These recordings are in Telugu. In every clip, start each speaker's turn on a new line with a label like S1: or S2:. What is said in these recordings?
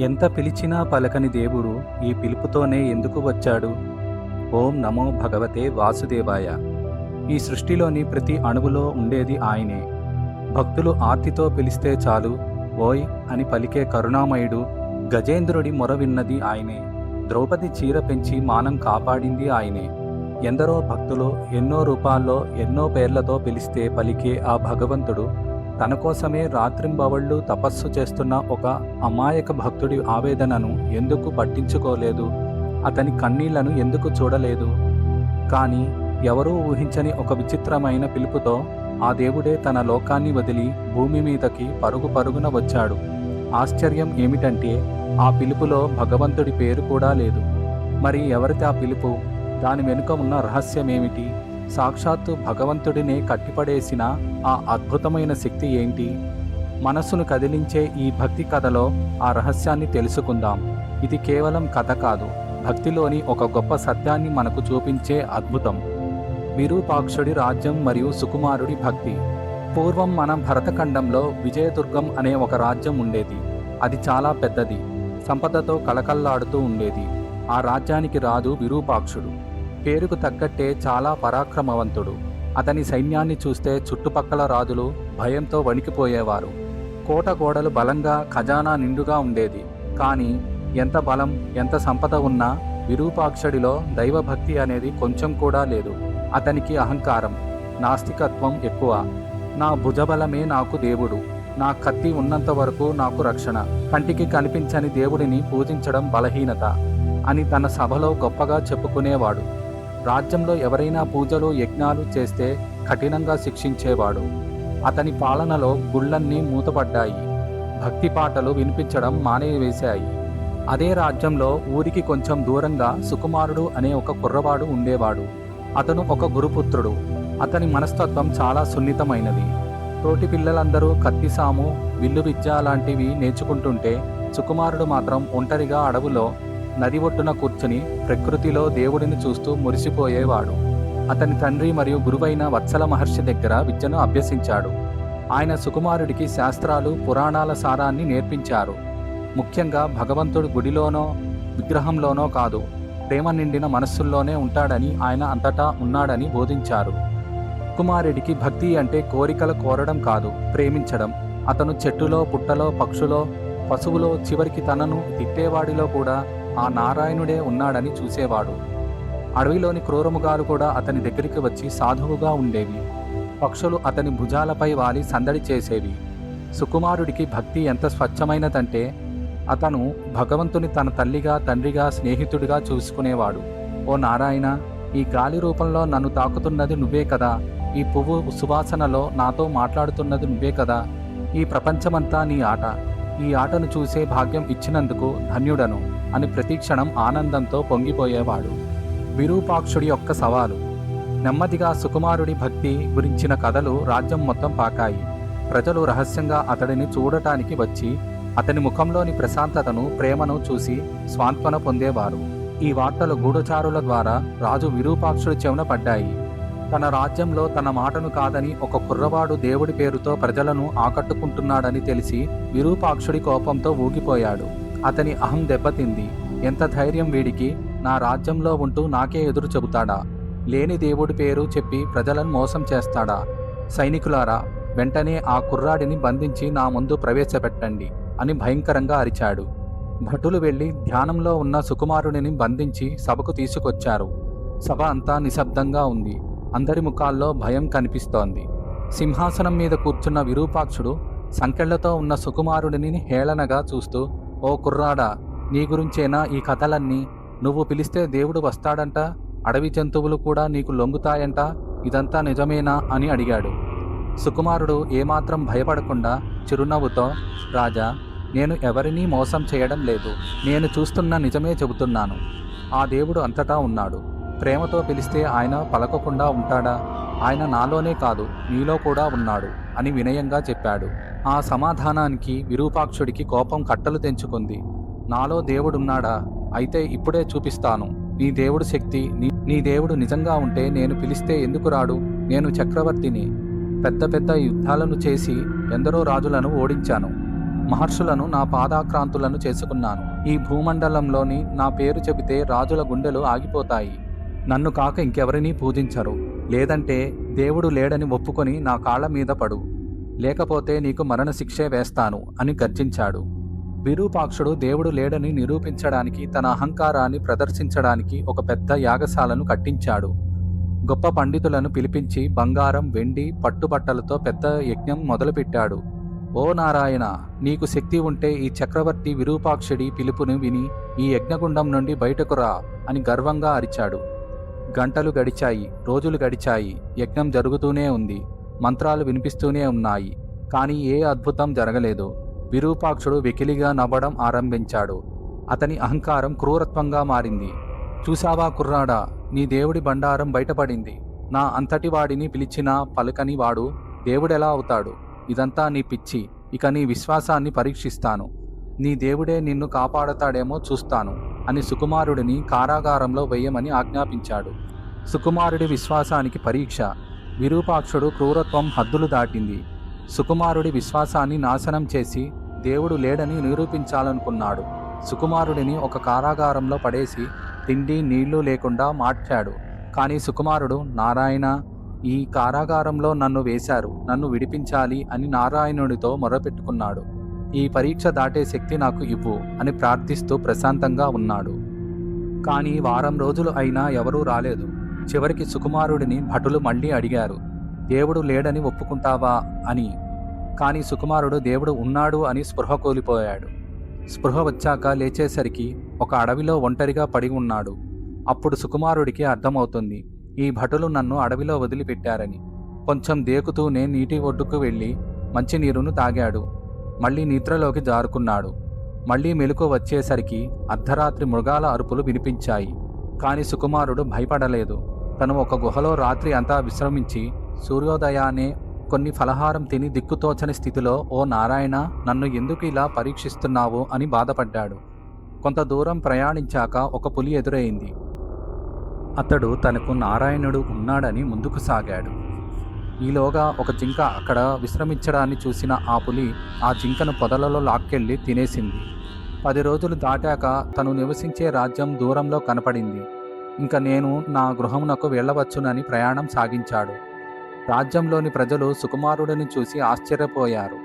S1: ఎంత పిలిచినా పలకని దేవుడు ఈ పిలుపుతోనే ఎందుకు వచ్చాడు? ఓం నమో భగవతే వాసుదేవాయ. ఈ సృష్టిలోని ప్రతి అణువులో ఉండేది ఆయనే. భక్తులు ఆర్తితో పిలిస్తే చాలు ఓయ్ అని పలికే కరుణామయుడు గజేంద్రుడి మొర విన్నది ఆయనే. ద్రౌపది చీర పెంచి మానం కాపాడింది ఆయనే. ఎందరో భక్తులు ఎన్నో రూపాల్లో ఎన్నో పేర్లతో పిలిస్తే పలికే ఆ భగవంతుడు తన కోసమే రాత్రింబవళ్ళు తపస్సు చేస్తున్న ఒక అమాయక భక్తుడి ఆవేదనను ఎందుకు పట్టించుకోలేదు? అతని కన్నీళ్ళను ఎందుకు చూడలేదు? కానీ ఎవరూ ఊహించని ఒక విచిత్రమైన పిలుపుతో ఆ దేవుడే తన లోకాన్ని వదిలి భూమి మీదకి పరుగు పరుగున వచ్చాడు. ఆశ్చర్యం ఏమిటంటే ఆ పిలుపులో భగవంతుడి పేరు కూడా లేదు. మరి ఎవరిది ఆ పిలుపు? దాని వెనుక ఉన్న రహస్యమేమిటి? సాక్షాత్తు భగవంతుడినే కట్టిపడేసిన ఆ అద్భుతమైన శక్తి ఏంటి? మనస్సును కదిలించే ఈ భక్తి కథలో ఆ రహస్యాన్ని తెలుసుకుందాం. ఇది కేవలం కథ కాదు భక్తిలోని ఒక గొప్ప సత్యాన్ని మనకు చూపించే అద్భుతం. విరూపాక్షుడి రాజ్యం మరియు సుకుమారుడి భక్తి. పూర్వం మన భరతఖండంలో విజయదుర్గం అనే ఒక రాజ్యం ఉండేది. అది చాలా పెద్దది. సంపదతో కలకల్లాడుతూ ఉండేది. ఆ రాజ్యానికి రాదు విరూపాక్షుడు. పేరుకు తగ్గట్టే చాలా పరాక్రమవంతుడు. అతని సైన్యాన్ని చూస్తే చుట్టుపక్కల రాజులు భయంతో వణికిపోయేవారు. కోట గోడలు బలంగా ఖజానా నిండుగా ఉండేది. కానీ ఎంత బలం ఎంత సంపద ఉన్నా విరూపాక్షుడిలో దైవభక్తి అనేది కొంచెం కూడా లేదు. అతనికి అహంకారం నాస్తికత్వం ఎక్కువ. నా భుజబలమే నాకు దేవుడు. నా కత్తి ఉన్నంత వరకు నాకు రక్షణ. కంటికి కనిపించని దేవుడిని పూజించడం బలహీనత అని తన సభలో గొప్పగా చెప్పుకునేవాడు. రాజ్యంలో ఎవరైనా పూజలు యజ్ఞాలు చేస్తే కఠినంగా శిక్షించేవాడు. అతని పాలనలో గుళ్ళన్నీ మూతపడ్డాయి. భక్తి పాటలు వినిపించడం మానేవేశాయి. అదే రాజ్యంలో ఊరికి కొంచెం దూరంగా సుకుమారుడు అనే ఒక కుర్రవాడు ఉండేవాడు. అతను ఒక గురుపుత్రుడు. అతని మనస్తత్వం చాలా సున్నితమైనది. తోటి పిల్లలందరూ కత్తిసాము విల్లు విద్య లాంటివి నేర్చుకుంటుంటే సుకుమారుడు మాత్రం ఒంటరిగా అడవులో నది ఒడ్డున కూర్చుని ప్రకృతిలో దేవుడిని చూస్తూ మురిసిపోయేవాడు. అతని తండ్రి మరియు గురువైన వత్సల మహర్షి దగ్గర విద్యను అభ్యసించాడు. ఆయన సుకుమారుడికి శాస్త్రాలు పురాణాల సారాన్ని నేర్పించారు. ముఖ్యంగా భగవంతుడు గుడిలోనో విగ్రహంలోనో కాదు ప్రేమ నిండిన మనస్సుల్లోనే ఉంటాడని ఆయన అంతటా ఉన్నాడని బోధించారు. కుమారుడికి భక్తి అంటే కోరికలు కోరడం కాదు ప్రేమించడం. అతను చెట్టులో పుట్టలో పక్షులో పశువులో చివరికి తనను తిట్టేవాడిలో కూడా ఆ నారాయణుడే ఉన్నాడని చూసేవాడు. అడవిలోని క్రూరముగాలు కూడా అతని దగ్గరికి వచ్చి సాధువుగా ఉండేవి. పక్షులు అతని భుజాలపై వాలి సందడి చేసేవి. సుకుమారుడికి భక్తి ఎంత స్వచ్ఛమైనదంటే అతను భగవంతుని తన తల్లిగా తండ్రిగా స్నేహితుడిగా చూసుకునేవాడు. ఓ నారాయణ ఈ గాలి రూపంలో నన్ను తాకుతున్నది నువ్వే కదా. ఈ పువ్వు సువాసనలో నాతో మాట్లాడుతున్నది నువ్వే కదా. ఈ ప్రపంచమంతా నీ ఆట. ఈ ఆటను చూసే భాగ్యం ఇచ్చినందుకు ధన్యుడను అని ప్రతిక్షణం ఆనందంతో పొంగిపోయేవాడు. విరూపాక్షుడి యొక్క సవాలు. నెమ్మదిగా సుకుమారుడి భక్తి గురించిన కథలు రాజ్యం మొత్తం పాకాయి. ప్రజలు రహస్యంగా అతడిని చూడటానికి వచ్చి అతని ముఖంలోని ప్రశాంతతను ప్రేమను చూసి స్వాంతన పొందేవారు. ఈ వార్తలు గూఢచారుల ద్వారా రాజు విరూపాక్షుడి చెవున పడ్డాయి. తన రాజ్యంలో తన మాటను కాదని ఒక కుర్రవాడు దేవుడి పేరుతో ప్రజలను ఆకట్టుకుంటున్నాడని తెలిసి విరూపాక్షుడి కోపంతో ఊగిపోయాడు. అతని అహం దెబ్బతింది. ఎంత ధైర్యం వీడికి? నా రాజ్యంలో ఉంటూ నాకే ఎదురు చెబుతాడా? లేని దేవుడి పేరు చెప్పి ప్రజలను మోసం చేస్తాడా? సైనికులారా వెంటనే ఆ కుర్రాడిని బంధించి నా ముందు ప్రవేశపెట్టండి అని భయంకరంగా అరిచాడు. భటులు వెళ్ళి ధ్యానంలో ఉన్న సుకుమారుడిని బంధించి సభకు తీసుకొచ్చారు. సభ అంతా నిశ్శబ్దంగా ఉంది. అందరి ముఖాల్లో భయం కనిపిస్తోంది. సింహాసనం మీద కూర్చున్న విరూపాక్షుడు సంకెళ్ళతో ఉన్న సుకుమారుడిని హేళనగా చూస్తూ ఓ కుర్రాడా నీ గురించేనా ఈ కథలన్నీ? నువ్వు పిలిస్తే దేవుడు వస్తాడంట అడవి జంతువులు కూడా నీకు లొంగుతాయంట ఇదంతా నిజమేనా? అని అడిగాడు. సుకుమారుడు ఏమాత్రం భయపడకుండా చిరునవ్వుతో రాజా నేను ఎవరినీ మోసం చేయడం లేదు. నేను చూస్తున్న నిజమే చెబుతున్నాను. ఆ దేవుడు అంతటా ఉన్నాడు. ప్రేమతో పిలిస్తే ఆయన పలకకుండా ఉంటాడా? ఆయన నాలోనే కాదు నీలో కూడా ఉన్నాడు అని వినయంగా చెప్పాడు. ఆ సమాధానానికి విరూపాక్షుడికి కోపం కట్టలు తెంచుకుంది. నాలో దేవుడున్నాడా? అయితే ఇప్పుడే చూపిస్తాను. నీ దేవుడు శక్తి నీ నీ దేవుడు నిజంగా ఉంటే నేను పిలిస్తే ఎందుకు రాడు? నేను చక్రవర్తిని. పెద్ద పెద్ద యుద్ధాలను చేసి ఎందరో రాజులను ఓడించాను. మహర్షులను నా పాదాక్రాంతులను చేసుకున్నాను. ఈ భూమండలంలోని నా పేరు చెబితే రాజుల గుండెలు ఆగిపోతాయి. నన్ను కాక ఇంకెవరినీ పూజించరు. లేదంటే దేవుడు లేడని ఒప్పుకొని నా కాళ్ళ మీద పడు. లేకపోతే నీకు మరణశిక్షే వేస్తాను అని గర్జించాడు. విరూపాక్షుడు దేవుడు లేడని నిరూపించడానికి తన అహంకారాన్ని ప్రదర్శించడానికి ఒక పెద్ద యాగశాలను కట్టించాడు. గొప్ప పండితులను పిలిపించి బంగారం వెండి పట్టుబట్టలతో పెద్ద యజ్ఞం మొదలుపెట్టాడు. ఓ నారాయణ నీకు శక్తి ఉంటే ఈ చక్రవర్తి విరూపాక్షుడి పిలుపుని విని ఈ యజ్ఞగుండం నుండి బయటకు రా అని గర్వంగా అరిచాడు. గంటలు గడిచాయి రోజులు గడిచాయి యజ్ఞం జరుగుతూనే ఉంది మంత్రాలు వినిపిస్తూనే ఉన్నాయి కానీ ఏ అద్భుతం జరగలేదు. విరూపాక్షుడు వెకిలిగా నవ్వడం ఆరంభించాడు. అతని అహంకారం క్రూరత్వంగా మారింది. చూసావా కుర్రాడా నీ దేవుడి బండారం బయటపడింది. నా అంతటి వాడిని పిలిచినా పలకని వాడు దేవుడెలా అవుతాడు? ఇదంతా నీ పిచ్చి ఇక నీ విశ్వాసాన్ని పరీక్షిస్తాను. నీ దేవుడే నిన్ను కాపాడతాడేమో చూస్తాను. అని సుకుమారుడిని కారాగారంలో వేయమని ఆజ్ఞాపించాడు. సుకుమారుడి విశ్వాసానికి పరీక్ష. విరూపాక్షుడు క్రూరత్వం హద్దులు దాటింది. సుకుమారుడి విశ్వాసాన్ని నాశనం చేసి దేవుడు లేడని నిరూపించాలనుకున్నాడు. సుకుమారుడిని ఒక కారాగారంలో పడేసి తిండి నీళ్ళు లేకుండా మార్చాడు. కానీ సుకుమారుడు నారాయణ ఈ కారాగారంలో నన్ను వేశారు. నన్ను విడిపించాలి అని నారాయణుడితో మొరపెట్టుకున్నాడు. ఈ పరీక్ష దాటే శక్తి నాకు ఇవ్వు అని ప్రార్థిస్తూ ప్రశాంతంగా ఉన్నాడు. కానీ వారం రోజులు అయినా ఎవరూ రాలేదు. చివరికి సుకుమారుడిని భటులు మళ్ళీ అడిగారు. దేవుడు లేడని ఒప్పుకుంటావా? అని. కానీ సుకుమారుడు దేవుడు ఉన్నాడు అని స్పృహ కోల్పోయాడు. స్పృహ వచ్చాక లేచేసరికి ఒక అడవిలో ఒంటరిగా పడి ఉన్నాడు. అప్పుడు సుకుమారుడికి అర్థమవుతుంది ఈ భటులు నన్ను అడవిలో వదిలిపెట్టారని. కొంచెం దేకుతూనే నీటి ఒడ్డుకు వెళ్ళి మంచినీరును తాగాడు. మళ్ళీ నిద్రలోకి జారుకున్నాడు. మళ్ళీ మెలకు వచ్చేసరికి అర్ధరాత్రి మృగాల అరుపులు వినిపించాయి. కాని సుకుమారుడు భయపడలేదు. తను ఒక గుహలో రాత్రి అంతా విశ్రమించి సూర్యోదయానే కొన్ని ఫలహారం తిని దిక్కుతోచని స్థితిలో ఓ నారాయణ నన్ను ఎందుకు ఇలా పరీక్షిస్తున్నావు? అని బాధపడ్డాడు. కొంత దూరం ప్రయాణించాక ఒక పులి ఎదురైంది. అతడు తనకు నారాయణుడు ఉన్నాడని ముందుకు సాగాడు. ఈలోగా ఒక జింక అక్కడ విశ్రమించడాన్ని చూసిన ఆ పులి ఆ జింకను పొదలలో లాక్కెళ్ళి తినేసింది. పది రోజులు దాటాక తను నివసించే రాజ్యం దూరంలో కనపడింది. ఇంకా నేను నా గృహమునకు వెళ్ళవచ్చునని ప్రయాణం సాగించాడు. రాజ్యంలోని ప్రజలు సుకుమారుడిని చూసి ఆశ్చర్యపోయారు.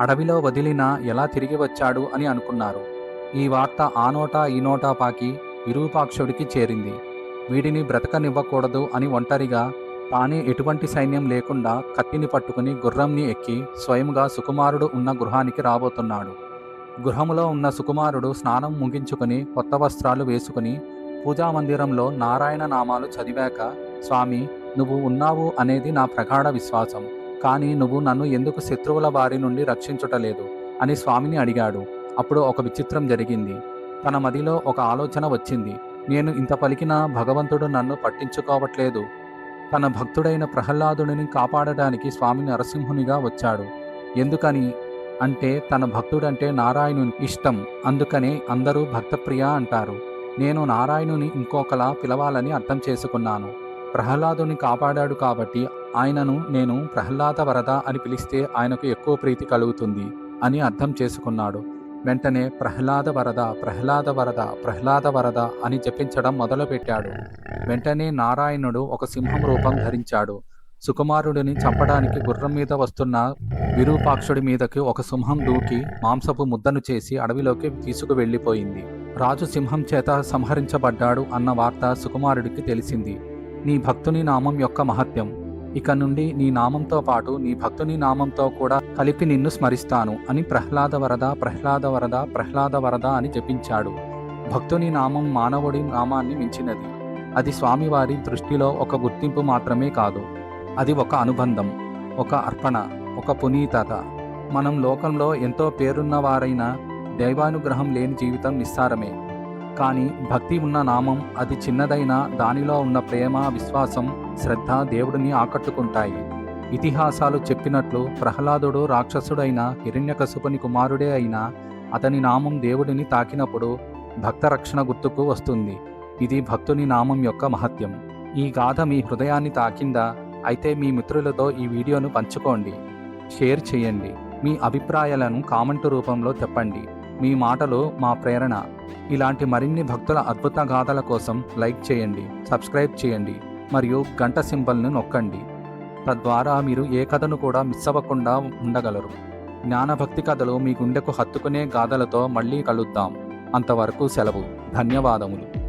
S1: అడవిలో వదిలిన ఎలా తిరిగి వచ్చాడు అని అనుకున్నారు. ఈ వార్త ఆ నోటా ఈ నోటా పాకి విరూపాక్షుడికి చేరింది. వీడిని బ్రతకనివ్వకూడదు అని ఒంటరిగా తానే ఎటువంటి సైన్యం లేకుండా కత్తిని పట్టుకుని గుర్రంని ఎక్కి స్వయంగా సుకుమారుడు ఉన్న గృహానికి రాబోతున్నాడు. గృహములో ఉన్న సుకుమారుడు స్నానం ముగించుకుని కొత్త వస్త్రాలు వేసుకుని పూజామందిరంలో నారాయణ నామాలు చదివాక స్వామి నువ్వు ఉన్నావు అనేది నా ప్రగాఢ విశ్వాసం. కానీ నువ్వు నన్ను ఎందుకు శత్రువుల వారి నుండి రక్షించుటలేదు? అని స్వామిని అడిగాడు. అప్పుడు ఒక విచిత్రం జరిగింది. తన మదిలో ఒక ఆలోచన వచ్చింది. నేను ఇంత పలికినా భగవంతుడు నన్ను పట్టించుకోవట్లేదు. తన భక్తుడైన ప్రహ్లాదుడిని కాపాడడానికి స్వామి నరసింహునిగా వచ్చాడు. ఎందుకని? అంటే తన భక్తుడంటే నారాయణుని ఇష్టం. అందుకనే అందరూ భక్తప్రియ అంటారు. నేను నారాయణుని ఇంకొకలా పిలవాలని అర్థం చేసుకున్నాను. ప్రహ్లాదుని కాపాడాడు కాబట్టి ఆయనను నేను ప్రహ్లాద వరద అని పిలిస్తే ఆయనకు ఎక్కువ ప్రీతి కలుగుతుంది అని అర్థం చేసుకున్నాడు. వెంటనే ప్రహ్లాద వరద ప్రహ్లాద వరద ప్రహ్లాద వరద అని జపించడం మొదలుపెట్టాడు. వెంటనే నారాయణుడు ఒక సింహం రూపం ధరించాడు. సుకుమారుడిని చంపడానికి గుర్రం మీద వస్తున్న విరూపాక్షుడి మీదకి ఒక సింహం దూకి మాంసపు ముద్దను చేసి అడవిలోకి తీసుకువెళ్ళిపోయింది. రాజు సింహం చేత సంహరించబడ్డాడు అన్న వార్త సుకుమారుడికి తెలిసింది. నీ భక్తుని నామం యొక్క మహత్యం. ఇక నుండి నీ నామంతో పాటు నీ భక్తుని నామంతో కూడా కలిపి నిన్ను స్మరిస్తాను అని ప్రహ్లాద వరద ప్రహ్లాద వరద ప్రహ్లాద వరద అని జపించాడు. భక్తుని నామం మానవుడి నామాన్ని మించినది. అది స్వామివారి దృష్టిలో ఒక గుర్తింపు మాత్రమే కాదు. అది ఒక అనుబంధం ఒక అర్పణ ఒక పునీతత. మనం లోకంలో ఎంతో పేరున్నవారైనా దైవానుగ్రహం లేని జీవితం నిస్సారమే. కానీ భక్తి ఉన్న నామం అది చిన్నదైనా దానిలో ఉన్న ప్రేమ విశ్వాసం శ్రద్ధ దేవుడిని ఆకట్టుకుంటాయి. ఇతిహాసాలు చెప్పినట్లు ప్రహ్లాదుడు రాక్షసుడైన హిరణ్యకశుపుని కుమారుడే అయినా అతని నామం దేవుడిని తాకినప్పుడు భక్త రక్షణ గుర్తుకు వస్తుంది. ఇది భక్తుని నామం యొక్క మహత్యం. ఈ గాథ మీ హృదయాన్ని తాకిందా? అయితే మీ మిత్రులతో ఈ వీడియోను పంచుకోండి. షేర్ చేయండి. మీ అభిప్రాయాలను కామెంటు రూపంలో చెప్పండి మీ మాటలు మా ప్రేరణ. ఇలాంటి మరిన్ని భక్తుల అద్భుత గాథల కోసం లైక్ చేయండి సబ్స్క్రైబ్ చేయండి మరియు గంట సింబల్ను నొక్కండి. తద్వారా మీరు ఏ కథను కూడా మిస్ అవ్వకుండా ఉండగలరు. జ్ఞానభక్తి కథలు మీ గుండెకు హత్తుకునే గాథలతో మళ్ళీ కలుద్దాం. అంతవరకు సెలవు. ధన్యవాదములు.